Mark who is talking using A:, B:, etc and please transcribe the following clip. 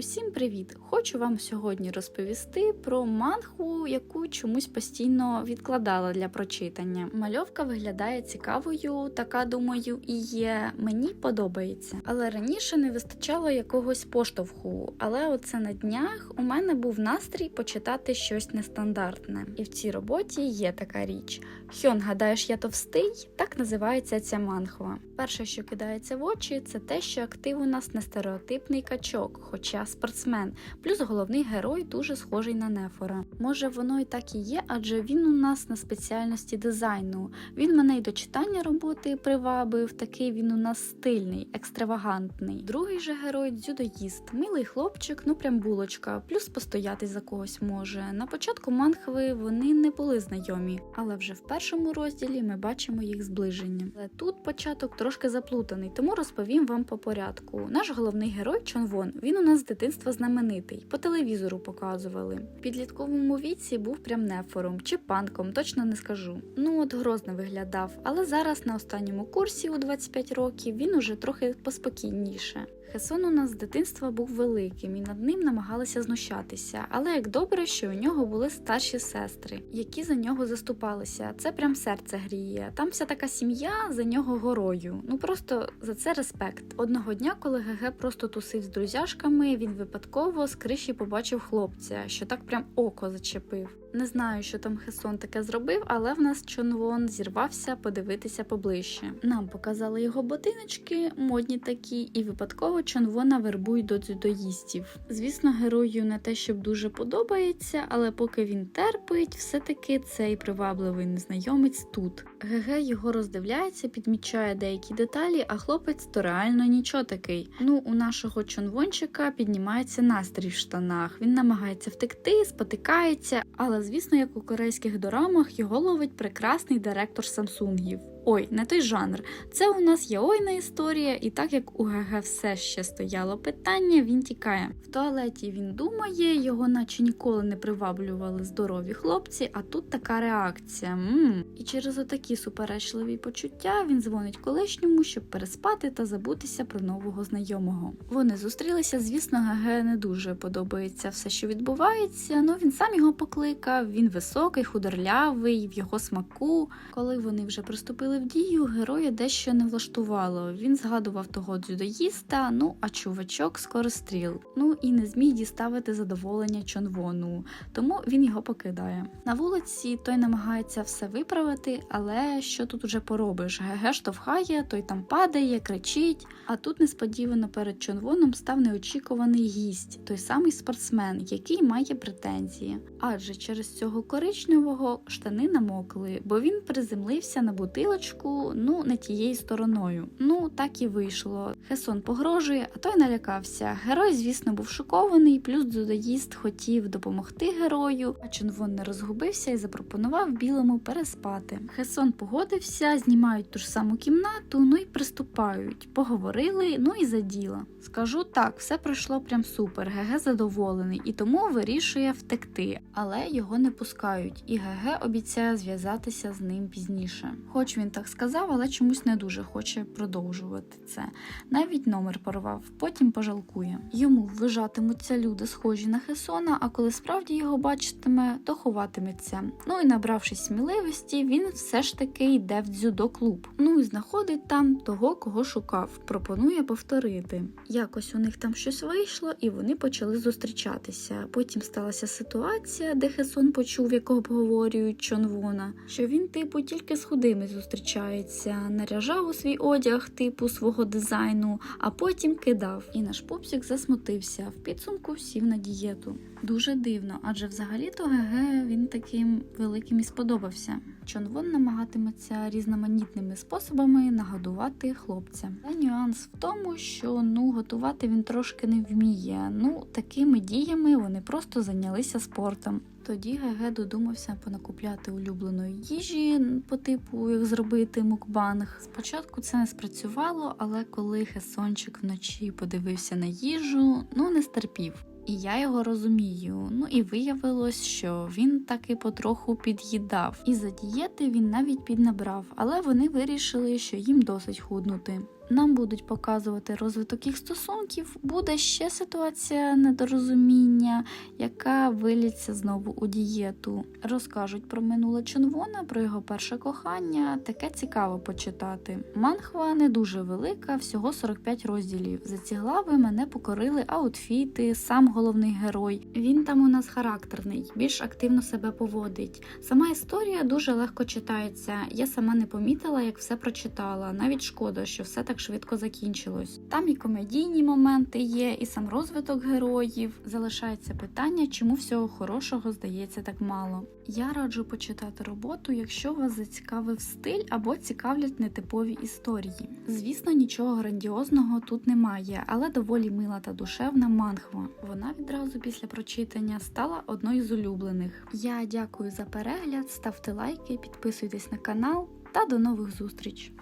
A: Усім привіт! Хочу вам сьогодні розповісти про мангу, яку чомусь постійно відкладала для прочитання. Мальовка виглядає цікавою, така думаю, і є. Мені подобається. Але раніше не вистачало якогось поштовху. Але оце на днях у мене був настрій почитати щось нестандартне. І в цій роботі є така річ. Хьон, гадаєш, я товстий? Так називається ця мангва. Перше, що кидається в очі, це те, що актив у нас не стереотипний качок, хоча спортсмен. Плюс головний герой дуже схожий на Нефора. Може, воно і так і є, адже він у нас на спеціальності дизайну. Він мене й до читання роботи привабив. Такий він у нас стильний, екстравагантний. Другий же герой дзюдоїст, милий хлопчик, ну прям булочка, плюс постояти за когось може. На початку манхви вони не були знайомі, але вже в першому розділі ми бачимо їх зближення. Але тут початок трошки заплутаний, тому розповім вам по порядку. Наш головний герой Чон Вон, він у нас дитинства знаменитий, по телевізору показували. В підлітковому віці був прям нефором чи панком, точно не скажу. Ну от грозно виглядав, але зараз на останньому курсі у 25 років він уже трохи поспокійніше. Хесон у нас з дитинства був великим і над ним намагалися знущатися, але як добре, що у нього були старші сестри, які за нього заступалися. Це прям серце гріє. Там вся така сім'я за нього горою. Ну просто за це респект. Одного дня, коли ГГ просто тусив з друзяшками, він випадково з криші побачив хлопця, що так прям око зачепив. Не знаю, що там Хесон таке зробив, але в нас Чонвон зірвався подивитися поближче. Нам показали його ботиночки, модні такі, і випадково Чонвона вербують до дзюдоїстів. Звісно, герою не те, щоб дуже подобається, але поки він терпить, все-таки цей привабливий незнайомець тут. ГГ його роздивляється, підмічає деякі деталі, а хлопець то реально нічого такий. Ну, у нашого чонвончика піднімається настрій в штанах. Він намагається втекти, спотикається, але звісно, як у корейських дорамах його ловить прекрасний директор Самсунгів. Ой, не той жанр. Це у нас яойна історія, і так як у ГГ все ще стояло питання, він тікає. В туалеті він думає, його наче ніколи не приваблювали здорові хлопці, а тут така реакція. Мм. І через отакі суперечливі почуття він дзвонить колишньому, щоб переспати та забутися про нового знайомого. Вони зустрілися, звісно, ГГ не дуже подобається все, що відбувається. Ну він сам його покликав. Він високий, худорлявий, в його смаку. Коли вони вже приступили в дію, героя дещо не влаштувало. Він згадував того дзюдоїста, ну а чувачок скоростріл. Ну і не зміг діставити задоволення Чонвону, тому він його покидає. На вулиці той намагається все виправити, але що тут уже поробиш? ГГ штовхає, той там падає, кричить. А тут несподівано перед Чонвоном став неочікуваний гість, той самий спортсмен, який має претензії. Адже через цього коричневого штани намокли, бо він приземлився на бутилочку, ну не тією стороною. Ну так і вийшло. Хесон погрожує, а той налякався. Герой, звісно, був шокований, плюс дзюдоїст хотів допомогти герою, а Чонвон не розгубився і запропонував білому переспати. Хесон погодився, знімають ту ж саму кімнату, ну і приступають. Поговорили, ну і за діло. Скажу так, все пройшло прям супер. ГГ задоволений і тому вирішує втекти, але його не пускають, і ГГ обіцяє зв'язатися з ним пізніше. Хоч він так сказав, але чомусь не дуже хоче продовжувати це. Навіть номер порвав, потім пожалкує. Йому ввижатимуться люди, схожі на Хесона, а коли справді його бачитиме, то ховатиметься. Ну і набравшись сміливості, він все ж таки йде в дзюдо-клуб. Ну і знаходить там того, кого шукав. Пропонує повторити. Якось у них там щось вийшло, і вони почали зустрічатися. Потім сталася ситуація, де Хесон почув, як обговорюють Чонвона, що він, типу, тільки з худими зустрічається, наряжав у свій одяг, типу свого дизайну, а потім кидав. І наш пупсік засмутився. В підсумку сів на дієту. Дуже дивно, адже взагалі-то ГГ він таким великим і сподобався. Чонвон намагатиметься різноманітними способами нагодувати хлопця. Але нюанс в тому, що ну готувати він трошки не вміє. Ну такими діями вони просто зайнялися спортом. Тоді ГГ додумався понакупляти улюбленої їжі по типу як зробити мукбанг. Спочатку це не спрацювало, але коли Хесончик вночі подивився на їжу, ну не стерпів. І я його розумію. Ну і виявилось, що він таки потроху під'їдав. І за дієти він навіть піднабрав, але вони вирішили, що їм досить худнути. Нам будуть показувати розвиток їх стосунків. Буде ще ситуація недорозуміння, яка виліться знову у дієту. Розкажуть про минуле Чонвона, про його перше кохання. Таке цікаво почитати. Манхва не дуже велика, всього 45 розділів. За ці глави мене покорили аутфіти, сам головний герой. Він там у нас характерний, більш активно себе поводить. Сама історія дуже легко читається. Я сама не помітила, як все прочитала. Навіть шкода, що все швидко закінчилось. Там і комедійні моменти є, і сам розвиток героїв. Залишається питання, чому всього хорошого здається так мало. Я раджу почитати роботу, якщо вас зацікавив стиль або цікавлять нетипові історії. Звісно, нічого грандіозного тут немає, але доволі мила та душевна манхва. Вона відразу після прочитання стала одною з улюблених. Я дякую за перегляд, ставте лайки, підписуйтесь на канал та до нових зустріч!